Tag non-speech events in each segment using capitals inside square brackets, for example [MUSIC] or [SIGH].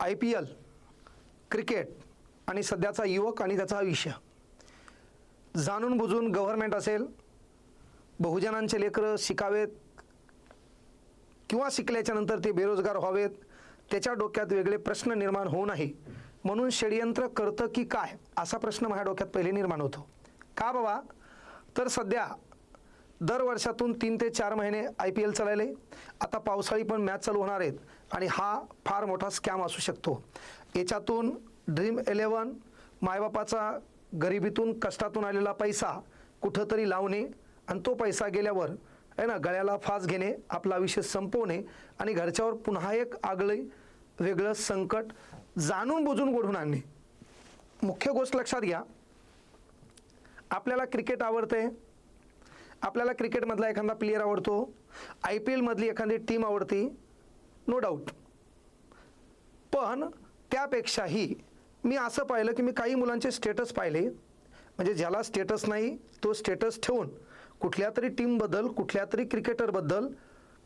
I P L cricket आणि सध्याचा युवक आणि त्याचा विषय जाणून बुजून गव्हर्नमेंट असेल बहुजनांचे लेकरं शिकावेत किंवा शिकल्याच्यानंतर ते बेरोजगार व्हावेत त्याच्या डोक्यात वेगळे प्रश्न निर्माण होऊ नये. म्हणून षडयंत्र करतं की काय असा प्रश्न माझ्या डोक्यात पहिले निर्माण होतो. का बाबा? तर सध्या दर वर्षातून तीन ते चार महिने आय पी एल चालायले. आता पावसाळी पण मॅच चालू होणार आहेत. आणि हा फार मोठा स्कॅम असू शकतो. याच्यातून ड्रीम इलेवन मायबापाचा गरिबीतून कष्टातून आलेला पैसा कुठंतरी लावणे आणि तो पैसा गेल्यावर आहे ना गळ्याला फास घेणे आपला विषय संपवणे आणि घरच्यावर पुन्हा एक आगळे वेगळं संकट जाणून बुजून गोढून आणणे. मुख्य गोष्ट लक्षात घ्या. आपल्याला क्रिकेट आवडते. आपल्याला क्रिकेटमधला एखादा प्लेयर आवडतो. आय पी एलमधली एखादी टीम आवडती. नो डाऊट पण त्यापेक्षाही मी असं पाहिलं की मी काही मुलांचे स्टेटस पाहिले. म्हणजे ज्याला स्टेटस नाही तो स्टेटस ठेवून कुठल्या तरी टीमबद्दल कुठल्या तरी क्रिकेटरबद्दल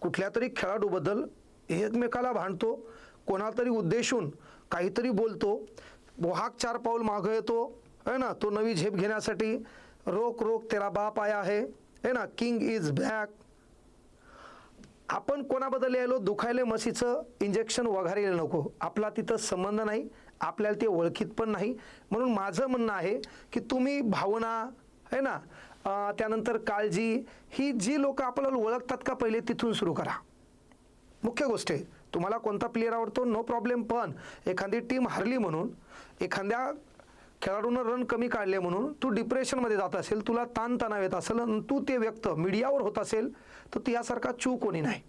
कुठल्या तरी खेळाडूबद्दल एकमेकाला भांडतो कोणाला तरी उद्देशून काहीतरी बोलतो. वाहक चार पाऊल मागं येतो है ना? तो नवी झेप घेण्यासाठी रोक रोक तेरा बाप आया आहे. है ना? किंग इज बॅक आपण कोणाबद्दल यायलो? दुखायले म्हशीचं इंजेक्शन वघारायला नको. आपला तिथं संबंध नाही. आपल्याला ते ओळखीत पण नाही. म्हणून माझं म्हणणं आहे की तुम्ही भावना आहे ना? त्यानंतर काळजी ही जी लोक आपल्याला ओळखतात का पहिले तिथून सुरू करा. मुख्य गोष्ट आहे तुम्हाला कोणता प्लेअर आवडतो? नो प्रॉब्लेम पण एखादी टीम हरली म्हणून एखाद्या खेळाडूनं रन कमी काढले म्हणून तू डिप्रेशनमध्ये जात असेल तुला ताणतणाव येत असेल आणि तू ते व्यक्त मीडियावर होत असेल तर तू यासारखा चू कोणी नाही.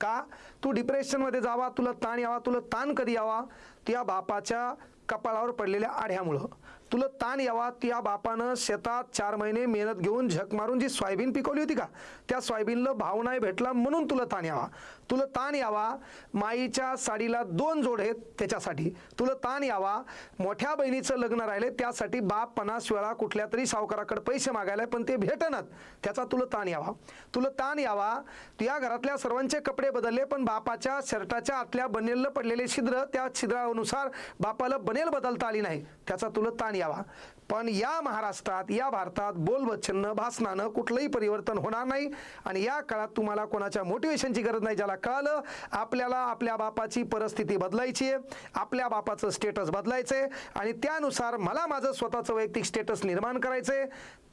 का? तू डिप्रेशनमध्ये जावा तुला ताण यावा तुला ताण कधी यावा? त्या बापाच्या कपाळावर पडलेल्या आढ्यामुळं. तुला ताण यावा त्या बापानं शेतात चार महिने मेहनत घेऊन झक मारून जी सोयाबीन पिकवली होती का? त्या सोयाबीनला भाव नाही भेटला म्हणून तुला ताण यावा. तुला ताण यावा माईच्या साडीला दोन जोड आहेत त्याच्यासाठी. तुला ताण यावा मोठ्या बहिणीचं लग्न राहिले त्यासाठी बाप पन्नास वेळा कुठल्या तरी सावकाराकडे पैसे मागायला पण ते भेटणार त्याचा तुला ताण यावा. तुला ताण यावा तुझ्या घरातल्या सर्वांचे कपडे बदलले पण बापाच्या शर्टाच्या आतल्या बनेलला पडलेले छिद्र त्या छिद्रानुसार बापाला बनेल बदलता आली नाही. त्याचा तुला ताण यावा. पण या महाराष्ट्रात या भारतात बोलबच्चननं भाषणानं कुठलंही परिवर्तन होणार नाही. आणि या काळात तुम्हाला कोणाच्या मोटिवेशनची गरज नाही ज्याला कळलं आपल्याला आपल्या बापाची परिस्थिती बदलायची आहे. आपल्या बापाचं स्टेटस बदलायचं आहे आणि त्यानुसार मला माझं स्वतःचं वैयक्तिक स्टेटस निर्माण करायचं आहे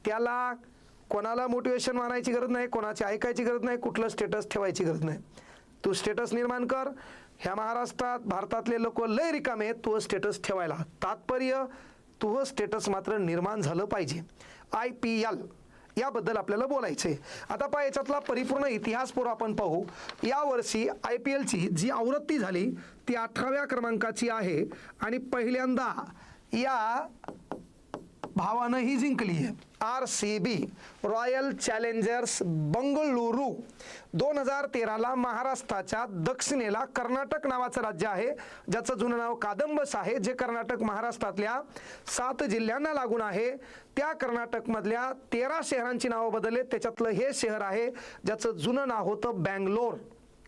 त्याला कोणाला मोटिवेशन मानायची गरज नाही कोणाची ऐकायची गरज नाही कुठलं स्टेटस ठेवायची गरज नाही. तू स्टेटस निर्माण कर. ह्या महाराष्ट्रात भारतातले लोक लय रिकामे आहेत तू स्टेटस ठेवायला. तात्पर्य तुह स्टेटस मात्र निर्माण झालं पाहिजे. आय पी एल याबद्दल आपल्याला बोलायचं आहे आता पहा याच्यातला परिपूर्ण इतिहास पूर्व आपण पाहू. यावर्षी आय पी एलची जी आवृत्ती झाली ती अठराव्या क्रमांकाची आहे. आणि पहिल्यांदा या भावानं ही जिंकली आहे. R C B royal challengers Bengaluru दोन हजार तेराला महाराष्ट्राच्या दक्षिणेला कर्नाटक नावाचं राज्य आहे ज्याचं जुनं नाव कादंबस आहे जे कर्नाटक महाराष्ट्रातल्या सात जिल्ह्यांना लागून आहे. त्या कर्नाटकमधल्या तेरा शहरांची नावं बदलले त्याच्यातलं हे शहर आहे ज्याचं जुनं नाव होतं बँगलोर.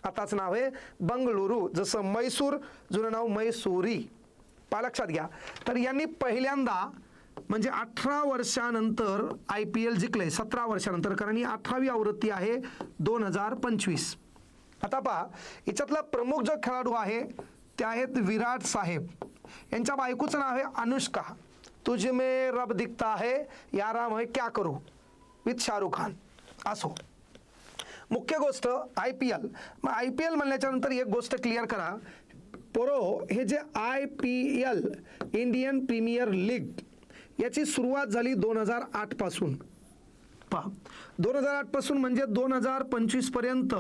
आताच नाव आहे बंगळुरू जसं मैसूर जुनं नाव मैसुरी. पहा लक्षात घ्या. तर यांनी पहिल्यांदा म्हणजे अठरा वर्षानंतर आय पी एल जिंकले सतरा वर्षानंतर कारण ही अठरावी आवृत्ती आहे दोन हजार पंचवीस. आता पहा याच्यातला प्रमुख जो खेळाडू आहे ते आहेत विराट साहेब. यांच्या बायकोचं नाव आहे अनुष्का. तुझे मे रब दिखता आहे याराम है क्या करू? विथ शाहरुख खान. असो. मुख्य गोष्ट आय पी एल. मग आय पी एल म्हणल्याच्या नंतर एक गोष्ट क्लिअर करा. पोरो हे जे I P L Indian premier league याची सुरुवात झाली दोन हजार आठपासून पहा दोन हजार आठपासून म्हणजे दोन हजार पंचवीसपर्यंत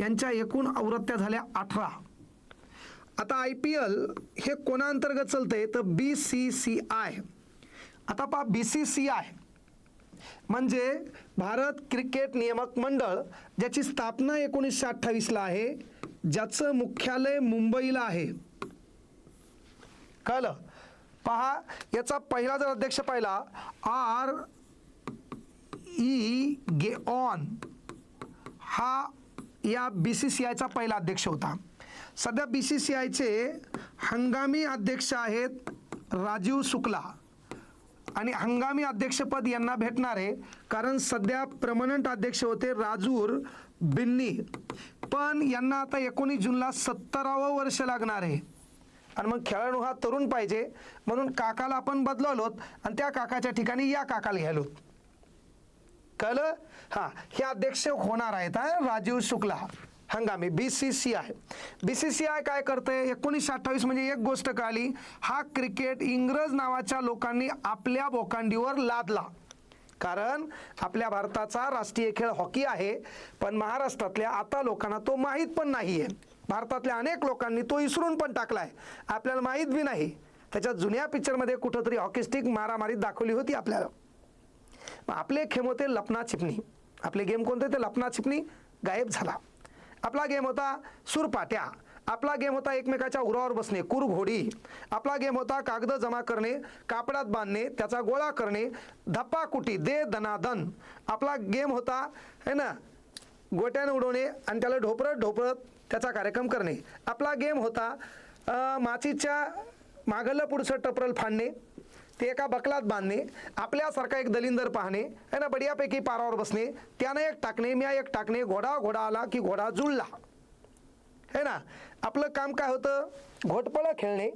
यांच्या एकूण आवृत्त्या झाल्या अठरा. आता आय पी एल हे कोणाअंतर्गत चालतंय? तर बी सी सी आय. आता पहा बी सी सी आय म्हणजे भारत क्रिकेट नियामक मंडळ ज्याची स्थापना एकोणीसशे अठ्ठावीसला आहे ज्याचं मुख्यालय मुंबईला आहे. कळलं? पहा याचा पहिला जर अध्यक्ष पाहिला आर ई गे ऑन हा या बी सी सी आयचा पहिला अध्यक्ष होता. सध्या बी सी सी आयचे हंगामी अध्यक्ष आहेत राजीव शुक्ला. आणि हंगामी अध्यक्षपद यांना भेटणार आहे कारण सध्या प्रमनंट अध्यक्ष होते राजूर बिन्नी. पण यांना आता एकोणीस जूनला सत्तरावं वर्ष लागणार आहे. आणि मग खेळाडू हा तरुण पाहिजे. म्हणून काकाला आपण बदलवलोत आणि त्या काकाच्या ठिकाणी या काकाला घ्यालोत कळलं? हां हे अध्यक्ष होणार आहेत राजीव शुक्ला. हंगामी B C C I B C C I काय करते एकोणीसशे अठ्ठावीस म्हणजे एक गोष्ट कळाली. हा क्रिकेट इंग्रज नावाच्या लोकांनी आपल्या बोकांडीवर लादला. कारण आपल्या भारताचा राष्ट्रीय खेळ हॉकी आहे पण महाराष्ट्रातल्या आता लोकांना तो माहीत पण नाही आहे भारतातल्या अनेक लोकांनी तो इसरून पण टाकला आहे आपल्याला माहीत बी नाही. त्याच्या जुन्या पिक्चरमध्ये कुठंतरी हॉकीस्टिक मारामारी मारामारीत दाखवली होती आपल्याला. आपले खेम होते लपना छिपणी आपले गेम कोणते ते लपना छिपणी गायब झाला. आपला गेम होता सुरपाट्या. आपला गेम होता एकमेकाच्या उरावर बसणे कुरघोडी. आपला गेम होता कागद जमा करणे कापडात बांधणे त्याचा गोळा करणे धप्पाकुटी दे दनादन आपला गेम होता है ना गोट्याने उडवणे आणि त्याला ढोपरत ढोपरत त्याचा कार्यक्रम करणे. आपला गेम होता माचीच्या मागलं पुढचं टपरल फाडणे ते एका बकलात बांधणे आपल्यासारखा एक दलिंदर पाहणे है ना बढियापैकी पारावर बसणे त्यानं एक टाकणे म्या एक टाकणे घोडा घोडा आला की घोडा जुळला. है ना आपलं काम काय होतं? घोटपळं खेळणे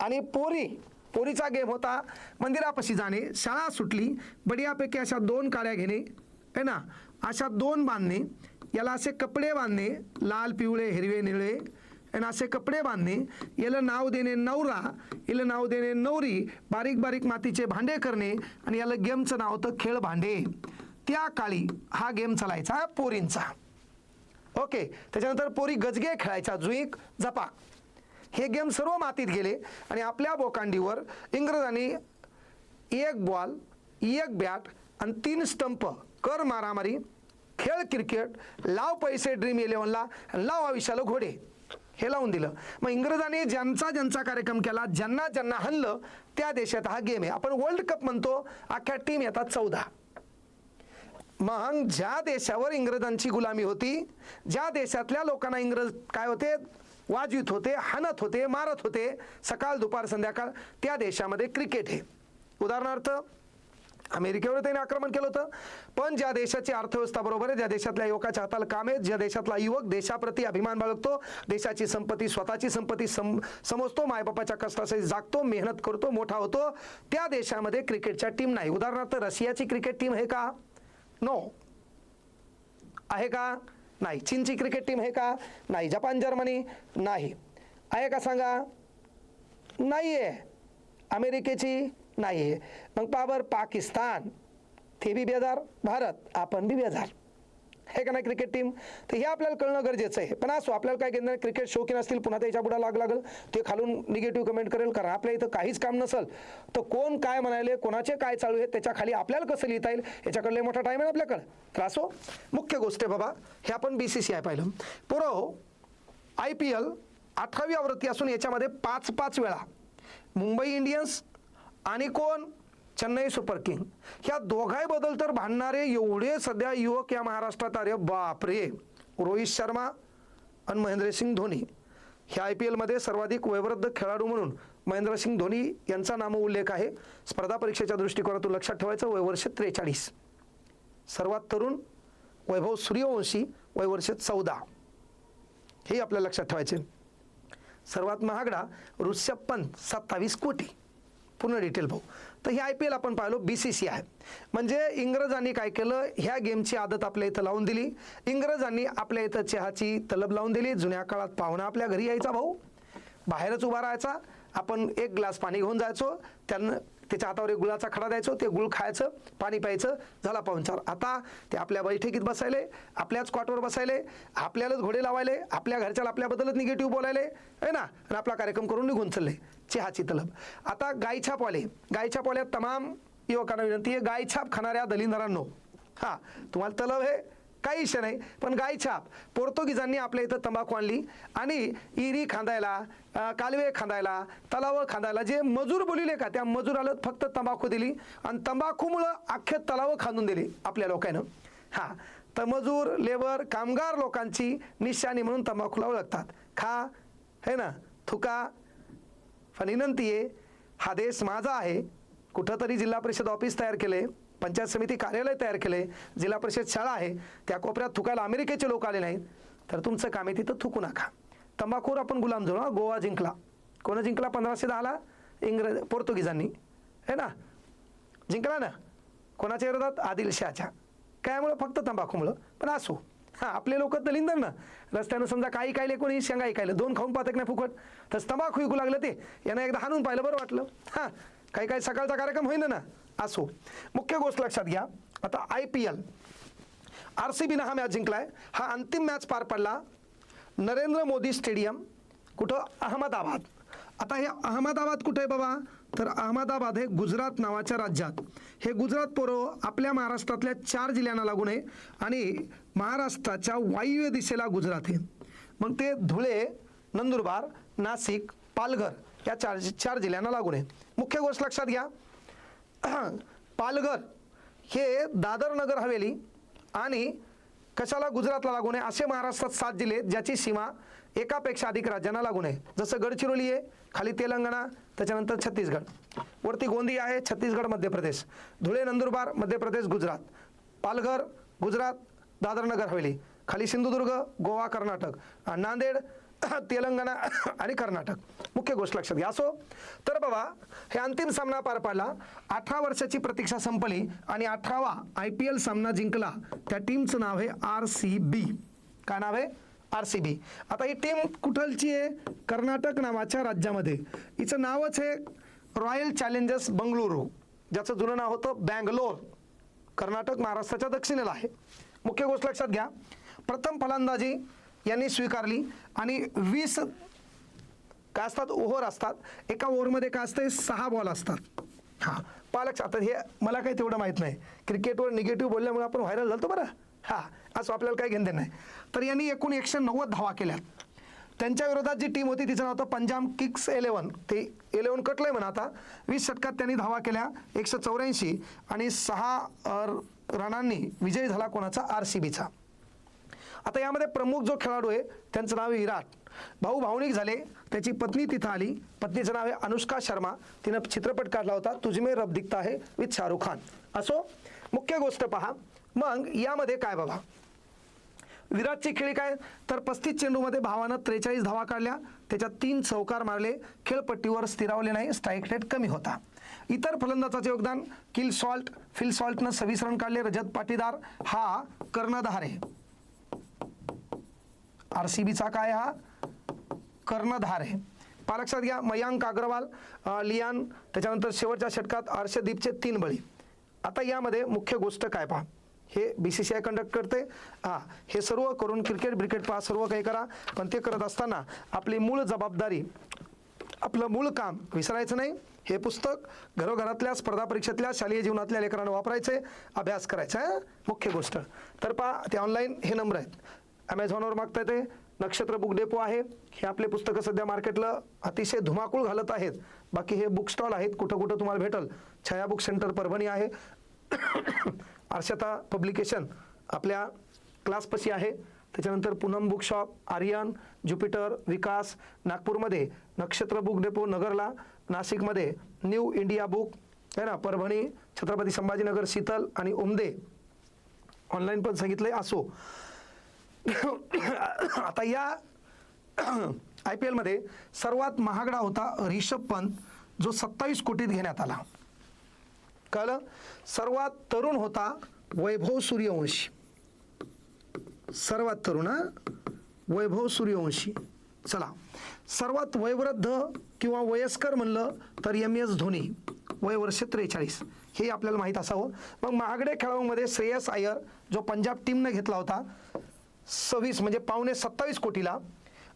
आणि पोरी पोरीचा गेम होता मंदिरापाशी जाणे शाळा सुटली बढियापैकी अशा दोन काड्या घेणे है ना अशा दोन बांधणे याला असे कपडे बांधणे लाल पिवळे हिरवे निळे आणि असे कपडे बांधणे याला नाव देणे नवरा याला नाव देणे नवरी बारीक बारीक मातीचे भांडे करणे आणि याला गेमचं नाव होतं खेळ भांडे. त्या काळी हा गेम चालायचा पोरींचा. ओके त्याच्यानंतर पोरी गजगे खेळायचा जुईक झपाक हे गेम सर्व मातीत गेले आणि आपल्या बोकांडीवर इंग्रजांनी एक बॉल एक बॅट आणि तीन स्टंप कर मारामारी खेळ क्रिकेट लाव पैसे ड्रीम इलेव्हनला लाव आयुष्याला घोडे. हे लावून दिलं. मग इंग्रजांनी ज्यांचा ज्यांचा कार्यक्रम केला ज्यांना ज्यांना हल्लं त्या देशात हा गेम आहे. आपण वर्ल्ड कप म्हणतो अख्ख्या टीम येतात चौदा. मग ज्या देशावर इंग्रजांची गुलामी होती ज्या देशातल्या लोकांना इंग्रज काय होते? वाजवीत होते हाणत होते मारत होते सकाळ दुपार संध्याकाळ त्या देशामध्ये क्रिकेट आहे. उदाहरणार्थ अमेरिकेवर त्यांनी आक्रमण केलं होतं. पण ज्या देशाची अर्थव्यवस्था बरोबर आहे ज्या देशातल्या युवकाच्या हाताला काम आहे ज्या देशातला युवक देशाप्रती अभिमान बाळगतो देशाची संपत्ती स्वतःची संपत्ती सम समजतो मायबापाच्या कष्टासाठी जागतो मेहनत करतो मोठा होतो. त्या देशामध्ये क्रिकेटच्या टीम नाही. उदाहरणार्थ रशियाची क्रिकेट टीम आहे का? नो आहे का? नाही. चीनची क्रिकेट टीम आहे का? नाही. जपान जर्मनी नाही. आहे का सांगा? नाही आहे अमेरिकेची नाही आहे मग पावर पाकिस्तान ते बी बेजार. भारत आपण बी बेजार. हे का नाही क्रिकेट टीम तर हे आपल्याला कळणं गरजेचं आहे. पण असो आपल्याला काय घेणार क्रिकेट शौकीन असतील पुन्हा त्याच्या पुढे लाग लागल ते खालून निगेटिव्ह कमेंट करेल कारण आपल्या इथं काहीच काम नसेल. तर कोण काय म्हणाले कोणाचे काय चालू आहे त्याच्याखाली आपल्याला कसं लिहिता येईल? याच्याकडले मोठा टाईम आहे ना आपल्याकडं. तर असो मुख्य गोष्ट आहे बाबा हे आपण बी सी सी आय पाहिलं. पुरो आय पी एल अठरावी आवृत्ती असून याच्यामध्ये पाच पाच वेळा. मुंबई इंडियन्स आणि कोण? Chennai super king. ह्या दोघांबद्दल तर भांडणारे एवढे सध्या युवक या महाराष्ट्रात अरे बापरे! रोहित शर्मा आणि महेंद्रसिंग धोनी. ह्या आय पी एलमध्ये सर्वाधिक वयवृद्ध खेळाडू म्हणून महेंद्रसिंग धोनी यांचा नाम उल्लेख आहे. स्पर्धा परीक्षेच्या दृष्टिकोनातून लक्षात ठेवायचं वयवर्ष त्रेचाळीस. सर्वात तरुण वैभव सूर्यवंशी वयवर्ष चौदा. हे आपल्याला लक्षात ठेवायचे. सर्वात महागडा ऋषभ पंत सत्तावीस कोटी. पूर्ण डिटेल पाहू. तर ही आय पी एल आपण पाहिलो बी सी सी आहे. म्हणजे इंग्रजांनी काय केलं ह्या गेमची आदत आपल्या इथं लावून दिली. इंग्रजांनी आपल्या इथं चहाची तलब लावून दिली. जुन्या काळात पाहुणा आपल्या घरी यायचा भाऊ. बाहेरच उभा राहायचा. आपण एक ग्लास पाणी घेऊन जायचो. त्यांना त्याच्या हातावर एक गुळाचा खडा द्यायचो ते गुळ खायचं पाणी प्यायचं झाला पाहुणचार. आता ते आपल्या बैठकीत बसायले आपल्याच क्वाटवर बसायले आपल्यालाच घोडे लावायले आपल्या घरच्याला आपल्याबद्दलच निगेटिव्ह बोलायले आहे ना? आणि आपला कार्यक्रम करून निघून चालले चहाची तलब. आता गायछापवाले गायछापवाल्या तमाम युवकांना विनंती आहे गायछाप खाणाऱ्या दलिंदरांनो. हां तुम्हाला तलब आहे काही इशा नाही पण गायछाप पोर्तुगीजांनी आपल्या इथं तंबाखू आणली आणि इरी खांदायला कालवे खांदायला तलावं खांदायला जे मजूर बोलिले का त्या मजुराला फक्त तंबाखू दिली आणि तंबाखूमुळं अख्खे तलावं खांदून दिली आपल्या लोकांनं. हां तर मजूर लेबर कामगार लोकांची निशाणी म्हणून तंबाखूला ओळखतात. खा है ना? थुका पण विनंती आहे हा देश माझा आहे. कुठंतरी जिल्हा परिषद ऑफिस तयार केले पंचायत समिती कार्यालय तयार केले जिल्हा परिषद शाळा आहे त्या कोपऱ्यात थुकायला अमेरिकेचे लोक आले नाहीत तर तुमचं काम आहे तिथं थुकू नका. तंबाखूर आपण गुलाम जाऊ गोवा जिंकला. कोण जिंकला? पंधराशे दहाला इंग्रज पोर्तुगीजांनी. है ना? जिंकला ना? कोणाच्या विरोधात? आदिलशहाच्या कायमुळं फक्त तंबाखूमुळं पण असो. हां आपले लोक तर ना. रस्त्यानं समजा काही कायले कोणी शेंगा ऐकायला दोन खाऊन पाहत नाही फुकट. तर तंबाखू विकू लागलं ते. यानं एकदा हाणून पाहिलं बरं वाटलं. हां. काही काही सकाळचा कार्यक्रम होईना ना? असो. मुख्य गोष्ट लक्षात घ्या. आता I P L. R C बीनं हा मॅच जिंकलाय. हा अंतिम मॅच पार पडला. नरेंद्र मोदी स्टेडियम कुठं? अहमदाबाद. आता हे अहमदाबाद कुठं आहे बाबा? तर अहमदाबाद हे गुजरात नावाच्या राज्यात. हे गुजरात पोरं आपल्या महाराष्ट्रातल्या चार जिल्ह्यांना लागून आहे आणि महाराष्ट्राच्या वायव्य दिशेला गुजरात आहे. मग ते धुळे नंदुरबार नाशिक पालघर. या चार चार जिल्ह्यांना लागून आहे मुख्य गोष्ट लक्षात घ्या. [CLEARS THROAT] पालघर हे दादर नगर हवेली आणि कशाला गुजरातला लागून आहे? असे महाराष्ट्रात सात जिल्हे ज्याची सीमा एकापेक्षा अधिक राज्यांना लागून आहे. जसं गडचिरोली आहे खाली तेलंगणा त्याच्यानंतर छत्तीसगड. वरती गोंदी आहे छत्तीसगड मध्य प्रदेश. धुळे नंदुरबार मध्य प्रदेश गुजरात. पालघर गुजरात दादर नगर हवेली. खाली सिंधुदुर्ग गोवा कर्नाटक. नांदेड [COUGHS] तेलंगणा [COUGHS] आणि कर्नाटक. मुख्य गोष्ट लक्षात घ्या. असो तर बाबा हे अंतिम सामना पार पाडला. अठरा वर्षाची प्रतीक्षा संपली आणि अठरावा आय पी एल सामना जिंकला. त्या टीमचं नाव आहे आर सी बी. काय नाव आहे? R C B. आता ही टीम कुठलची आहे? कर्नाटक नावाच्या राज्यामध्ये. हिचं नावच आहे रॉयल चॅलेंजर्स बंगळुरू. ज्याचं जुनं नाव होतं बँगलोर. कर्नाटक महाराष्ट्राच्या दक्षिणेला आहे. मुख्य गोष्ट लक्षात घ्या. प्रथम फलंदाजी यांनी स्वीकारली. आणि वीस काय असतात ओव्हर असतात. एका ओव्हरमध्ये काय असतं सहा बॉल असतात. हां. पालक आता हे मला काही तेवढं माहीत नाही. क्रिकेटवर निगेटिव्ह बोलल्यामुळे आपण व्हायरल झालतो बरं. हां. असं आपल्याला काही घेणं नाही. तर यांनी एकूण एकशे नव्वद धावा केल्यात. त्यांच्या विरोधात जी टीम होती तिचं नाव होतं पंजाब किक्स इलेवन ते एलेवन कटलं आहे म्हणा आता. वीस षटकात त्यांनी धावा केल्या. एकशे चौऱ्याऐंशी आणि सहा रनांनी विजय झाला कोणाचा? आर सी बीचा आता यामध्ये प्रमुख जो खेळाडू आहे त्यांचं नाव आहे विराट. भाऊ भावनिक झाले. त्याची पत्नी तिथं आली. पत्नीचं नाव आहे अनुष्का शर्मा. तिनं चित्रपट काढला होता. तुझमे रब दिखता आहे विथ शाहरुख खान. असो मुख्य गोष्ट पहा. मग यामध्ये काय बाबा विराटची खेळी काय? तर पस्तीस चेंडूमध्ये भावानं त्रेचाळीस धावा काढल्या. त्याच्यात तीन चौकार मारले. खेळपट्टीवर स्थिरावले नाही. स्ट्राईक रेट कमी होता. इतर फलंदाजाचे योगदान किल सॉल्ट. फिल सॉल्टनं सव्वीस रन काढले. रजत पाटीदार हा कर्णधार आहे. आर सी बीचा काय हा? कर्णधार आहे. पहा लक्षात घ्या मयांक अग्रवाल लियान त्याच्यानंतर शेवटच्या षटकात अर्षदीपचे तीन बळी. आता यामध्ये मुख्य गोष्ट काय पहा? हे B C C I conduct करते. हां हे सर्व करून क्रिकेट ब्रिकेट पहा सर्व काही करा. पण ते करत असताना आपली मूळ जबाबदारी आपलं मूळ काम विसरायचं नाही. हे पुस्तक घरोघरातल्या स्पर्धा परीक्षेतल्या शालेय जीवनातल्या लेकरांना वापरायचे अभ्यास करायचा आहे मुख्य गोष्ट. तर पहा ते ऑनलाईन हे नंबर आहेत. ॲमेझॉनवर मागता येते नक्षत्र बुक डेपो आहे. हे आपले पुस्तकं सध्या मार्केटला अतिशय धुमाकूळ घालत आहेत. बाकी हे बुक स्टॉल आहेत. कुठं कुठं तुम्हाला भेटल. छाया बुक सेंटर परभणी आहे. [COUGHS] आर्शता पब्लिकेशन आपल्या क्लासपाशी आहे. त्याच्यानंतर Poonam book shop Aryan Jupiter Vikas नागपूरमध्ये नक्षत्र बुक डेपो नगरला नाशिकमध्ये न्यू इंडिया बुक आहे ना? परभणी छत्रपती संभाजीनगर शीतल आणि उमदे. ऑनलाईन पण सांगितले असो. [COUGHS] आता या आय पी एलमध्ये सर्वात महागडा होता रिषभ पंत जो सत्तावीस कोटीत घेण्यात आला. कळलं? सर्वात तरुण होता वैभव सूर्यवंशी. सर्वात तरुण वैभव सूर्यवंशी. चला. सर्वात वयवृद्ध किंवा वयस्कर म्हणलं तर एम एस धोनी वय वर्ष त्रेचाळीस. हे आपल्याला माहीत असावं. मग महागडे खेळाडूमध्ये श्रेयस आयर जो पंजाब टीमनं घेतला होता सव्वीस म्हणजे पावणे सत्तावीस कोटीला.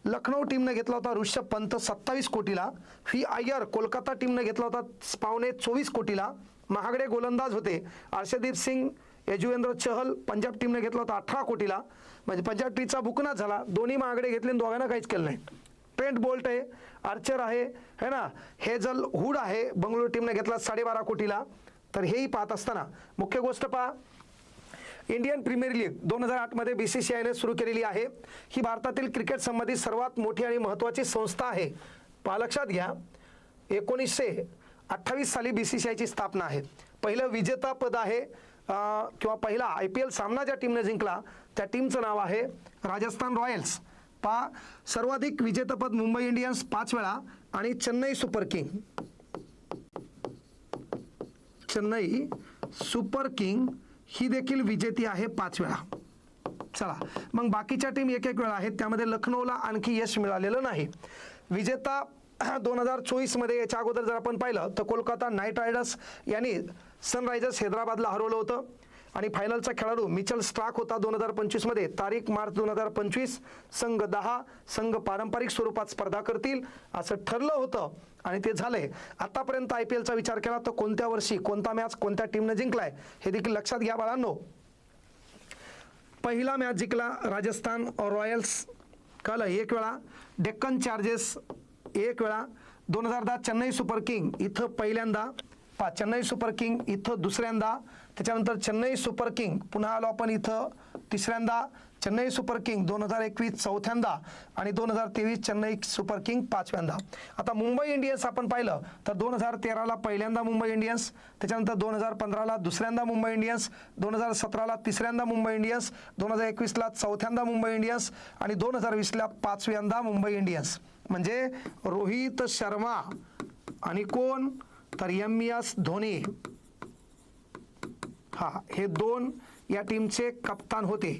लखनौ टीमनं घेतला होता ऋषभ पंत सत्तावीस कोटीला. फी आयर कोलकाता टीमनं घेतला होता पावणे चोवीस कोटीला. महागडे गोलंदाज होते अर्षदीप सिंग यजुवेंद्र चहल पंजाब टीमने घेतला होता अठरा कोटीला. म्हणजे पंजाब टीचा बुकनाच झाला. दोन्ही महागडे घेतले आणि दोघांना काहीच केलं नाही. ट्रेंट बोल्ट आहे आर्चर आहे है ना? हेजल हुड आहे बंगळुरू टीमने घेतला साडेबारा कोटीला. तर हेही पाहत असताना मुख्य गोष्ट पहा. इंडियन प्रीमियर लीग दोन हजार आठमध्ये बी सी सी आयने सुरू केलेली आहे. ही भारतातील क्रिकेट संबंधित सर्वात मोठी आणि महत्त्वाची संस्था आहे. पहा लक्षात घ्या एकोणीसशे अठ्ठावीस साली बी सी सी आयची स्थापना आहे. पहिलं विजेतापद आहे किंवा पहिला आय पी एल सामना ज्या टीमने जिंकला त्या टीमचं नाव आहे राजस्थान रॉयल्स. पा सर्वाधिक विजेतेपद मुंबई इंडियन्स पाच वेळा आणि Chennai super king. Chennai super king ही देखील विजेती आहे पाच वेळा. चला मग बाकीच्या टीम एक एक वेळा आहेत. त्यामध्ये लखनौला आणखी यश मिळालेलं नाही. विजेता [CLEARS THROAT] दोन हजार चोवीसमध्ये याच्या अगोदर जर आपण पाहिलं तर कोलकाता नाईट रायडर्स यांनी सनरायझर्स हैदराबादला हरवलं होतं. आणि फायनलचा खेळाडू मिचल स्ट्राक होता दोन हजार पंचवीसमध्ये. तारीख मार्च दोन हजार पंचवीस संघ दहा संघ पारंपरिक स्वरूपात स्पर्धा करतील असं ठरलं होतं. आणि ते झालंय आतापर्यंत आय पी एलचा विचार केला तर कोणत्या वर्षी कोणता मॅच कोणत्या टीमनं जिंकलाय हे देखील लक्षात घ्या बाळांनो. पहिला मॅच जिंकला राजस्थान रॉयल्स. कळलं? एक वेळा. डेक्कन चार्जेस एक वेळा. दोन हजार दहा चेन्नई सुपर किंग इथं पहिल्यांदा पा चेन्नई सुपर किंग इथं दुसऱ्यांदा त्याच्यानंतर चेन्नई सुपर किंग पुन्हा आलो आपण इथं तिसऱ्यांदा चेन्नई सुपर किंग दोन हजार एकवीस चौथ्यांदा आणि दोन हजार तेवीस चेन्नई सुपर किंग पाचव्यांदा. आता मुंबई इंडियन्स आपण पाहिलं तर दोन हजार तेराला पहिल्यांदा मुंबई इंडियन्स त्याच्यानंतर दोन हजार पंधराला दुसऱ्यांदा मुंबई इंडियन्स दोन हजार सतराला तिसऱ्यांदा मुंबई इंडियन्स दोन हजार एकवीसला चौथ्यांदा मुंबई इंडियन्स आणि दोन हजार वीसला पाचव्यांदा मुंबई इंडियन्स. म्हणजे रोहित शर्मा आणि कोण? तर एम एस धोनी. हा हे दोन या टीमचे कप्तान होते.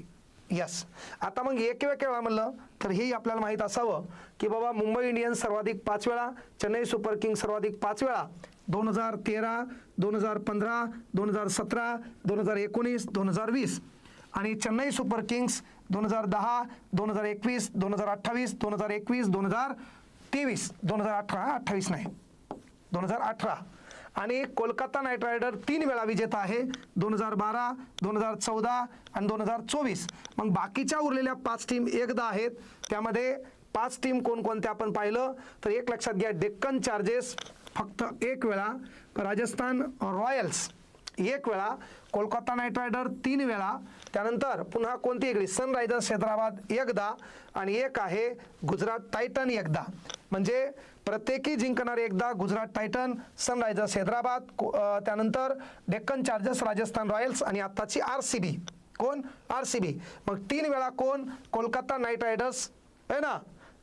यस आता मग एक एक वेळा म्हणलं तर हेही आपल्याला माहीत असावं की बाबा मुंबई इंडियन्स सर्वाधिक पाच वेळा चेन्नई सुपर किंग सर्वाधिक पाच वेळा दोन हजार तेरा दोन हजार पंधरा दोन हजार सतरा दोन हजार एकोणीस दोन हजार वीस आणि चेन्नई सुपर किंग्स दोन हजार दहा दोन हजार एकवीस दोन हजार अठ्ठावीस दोन हजार एकवीस दोन हजार तेवीस दोन हजार अठरा अठ्ठावीस नाही दोन हजार अठरा आणि कोलकाता नाईट रायडर तीन वेळा विजेता आहे दोन हजार बारा दोन हजार चौदा आणि दोन हजार चोवीस. मग बाकीच्या उरलेल्या पाच टीम एकदा आहेत. त्यामध्ये पाच टीम कोणकोणत्या आपण पाहिलं? तर एक लक्षात घ्या डेक्कन चार्जेस फक्त एक वेळा. राजस्थान रॉयल्स एक वेळा कोलकाता नाईट रायडर तीन वेळा त्यानंतर पुन्हा कोणती वेगळी सनरायझर्स हैदराबाद एकदा आणि एक आहे गुजरात टायटन एकदा. म्हणजे प्रत्येकी जिंकणारे एकदा गुजरात टायटन सनरायझर्स हैदराबाद को- त्यानंतर डेक्कन चार्जर्स राजस्थान रॉयल्स आणि आत्ताची आर सी बी कोण? आर सी बी मग तीन वेळा कोण? Kolkata knight riders. आहे ना?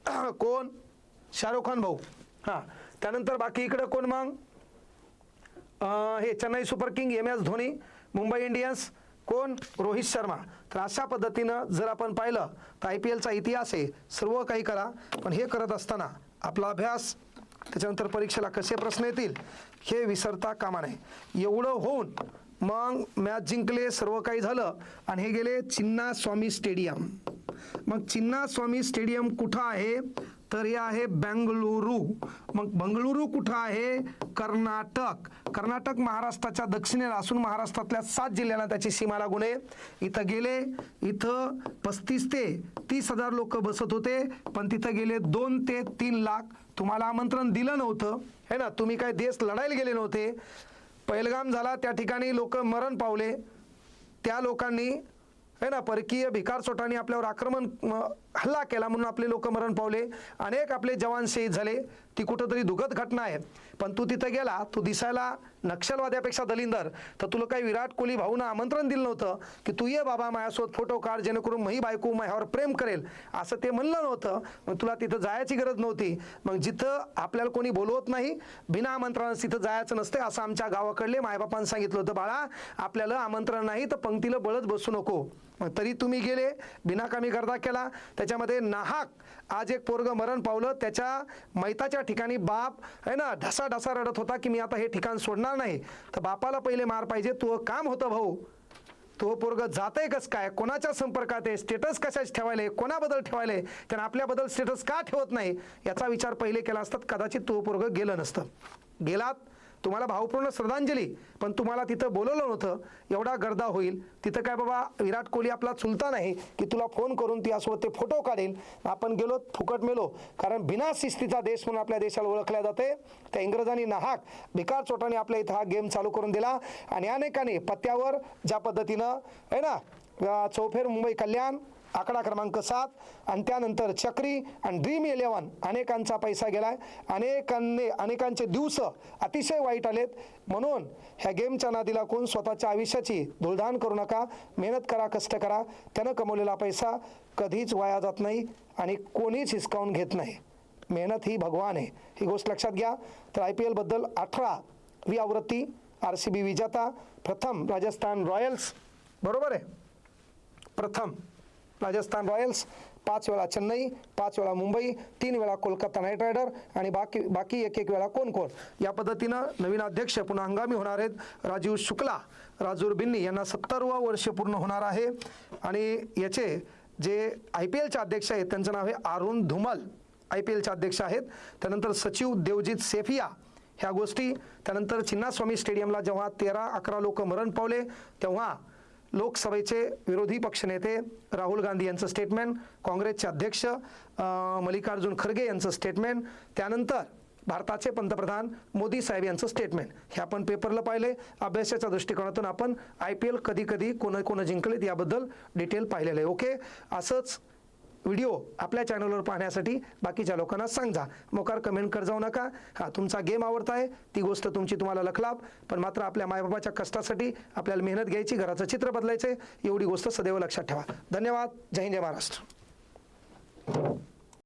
[CLEARS THROAT] कोण? शाहरुख खान भाऊ. हां. त्यानंतर बाकी इकडं कोण मग? हे Chennai super king M S Dhoni Mumbai Indians कोण? रोहित शर्मा. तर अशा पद्धतीनं जर आपण पाहिलं तर आय पी एलचा इतिहास आहे सर्व काही करा. पण हे करत असताना आपला अभ्यास त्याच्यानंतर परीक्षेला कसे प्रश्न येतील हे विसरता कामा नये. एवढं होऊन मग मॅच जिंकले सर्व काही झालं आणि हे गेले चिन्ना स्वामी स्टेडियम. मग चिन्ना स्वामी स्टेडियम कुठं आहे? तर हे आहे बेंगळुरू मग बंगळुरू कुठं आहे? कर्नाटक. कर्नाटक महाराष्ट्राच्या दक्षिणेला असून महाराष्ट्रातल्या सात जिल्ह्यांना त्याची सीमा लागून आहे. इथं गेले इथं पस्तीस ते तीस हजार लोक बसत होते पण तिथं गेले दोन ते तीन लाख. तुम्हाला आमंत्रण दिलं नव्हतं. है ना? तुम्ही काय देश लढायला गेले नव्हते. पहिलगाम झाला त्या ठिकाणी लोक मरण पावले. त्या लोकांनी है ना परकीय भिकारसोटाने आपल्यावर आक्रमण हल्ला केला म्हणून आपले लोक मरण पावले. अनेक आपले जवान शहीद झाले. ती कुठंतरी दुःखद घटना आहे. पण तू तिथं गेला तू दिसायला नक्षलवाद्यापेक्षा दलिंदर. तर तुला काही विराट कोहली भाऊनं आमंत्रण दिलं नव्हतं की तू ये बाबा माझ्यासोबत फोटो काढ जेणेकरून मही बायको माझ्यावर प्रेम करेल. असं ते म्हणलं नव्हतं. मग तुला तिथं जायची गरज नव्हती. मग जिथं आपल्याला कोणी बोलवत नाही बिना आमंत्रणानं तिथं जायचं नसते असं आमच्या गावाकडले मायबापानं सांगितलं होतं बाळा आपल्याला आमंत्रण नाही तर पंक्तीला बळत बसू नको. तरी तुम्ही गेले बिनाकामी गर्दा केला. त्याच्यामध्ये नाहक आज एक पोरग मरण पावलं. त्याच्या मैताच्या ठिकाणी बाप आहे ना ढसा ढसा रडत होता की मी आता हे ठिकाण सोडणार नाही. तर बापाला पहिले मार पाहिजे. तो काम होतं भाऊ. तो पोरग जातंय कस काय? कोणाच्या संपर्कात आहे? स्टेटस कशाच आहे? कोणाबद्दल ठेवायले त्यानं आपल्याबद्दल स्टेटस का ठेवत नाही? याचा विचार पहिले केला असतात. कदाचित तो पोरग गेलं नसतं. गेलात तुम्हाला भावपूर्ण श्रद्धांजली पण तुम्हाला तिथं बोलवलं नव्हतं. एवढा गर्दा होईल. तिथं काय बाबा विराट कोहली आपला चुलता नाही की तुला फोन करून ती त्यासोबत ते फोटो काढेल. आपण गेलो फुकट मेलो. कारण बिना शिस्तीचा देश म्हणून आपल्या देशाला ओळखल्या जाते. त्या इंग्रजांनी नाहाक भिकार चोटाने आपल्या इथं हा गेम चालू करून दिला. आणि अनेकाने पत्त्यावर ज्या पद्धतीनं आहे ना चौफेर मुंबई कल्याण आकडा क्रमांक सात. आणि त्यानंतर चक्री आणि ड्रीम इलेवन अनेकांचा पैसा गेला आहे अनेकांनी अनेकांचे दिवस अतिशय वाईट आलेत. म्हणून ह्या गेमच्या नादीला कोण स्वतःच्या आयुष्याची धुळधाण करू नका. मेहनत करा कष्ट करा. त्यानं कमवलेला पैसा कधीच वाया जात नाही आणि कोणीच हिसकावून घेत नाही. मेहनत ही भगवान आहे. ही गोष्ट लक्षात घ्या. तर आय पी एलबद्दल अठरा वी आवृत्ती आर सी बी विजेता. प्रथम राजस्थान रॉयल्स. बरोबर आहे? प्रथम. राजस्थान रॉयल्स पाच वेळा चेन्नई पाच वेळा मुंबई तीन वेळा कोलकाता नाईट रायडर आणि बाकी बाकी एक एक वेळा कोण कोण या पद्धतीनं नवीन अध्यक्ष पुन्हा हंगामी होणार आहेत. राजीव शुक्ला राजूर बिन्नी यांना सत्तरवं वर्ष पूर्ण होणार आहे. आणि याचे जे आय पी एलचे अध्यक्ष आहेत त्यांचं नाव आहे अरुण धुमल. आय पी एलचे अध्यक्ष आहेत. त्यानंतर सचिव देवजित सेफिया ह्या गोष्टी. त्यानंतर चिन्नास्वामी स्टेडियमला जेव्हा तेरा अकरा लोक मरण पावले तेव्हा लोकसभेचे विरोधी पक्षनेते राहुल गांधी यांचं स्टेटमेंट काँग्रेसचे अध्यक्ष मल्लिकार्जुन खरगे यांचं स्टेटमेंट त्यानंतर भारताचे पंतप्रधान मोदी साहेब यांचं स्टेटमेंट हे आपण पेपरला पाहिले. अभ्यासाच्या दृष्टिकोनातून आपण आय पी एल कधी कधी कोण कोण जिंकलेत याबद्दल डिटेल पाहिलेलं आहे. ओके असंच व्हिडिओ आपल्या चॅनलवर पाहण्यासाठी बाकीच्या लोकांना सांगा. मोकार कमेंट कर जाऊ नका. हा तुमचा गेम आवडता आहे ती गोष्ट तुमची तुम्हाला लखलाप. पण मात्र आपल्या मायबाबाच्या कष्टासाठी आपल्याला मेहनत घ्यायची घराचं चित्र बदलायचं आहे एवढी गोष्ट सदैव लक्षात ठेवा. धन्यवाद. जय हिंद जय महाराष्ट्र.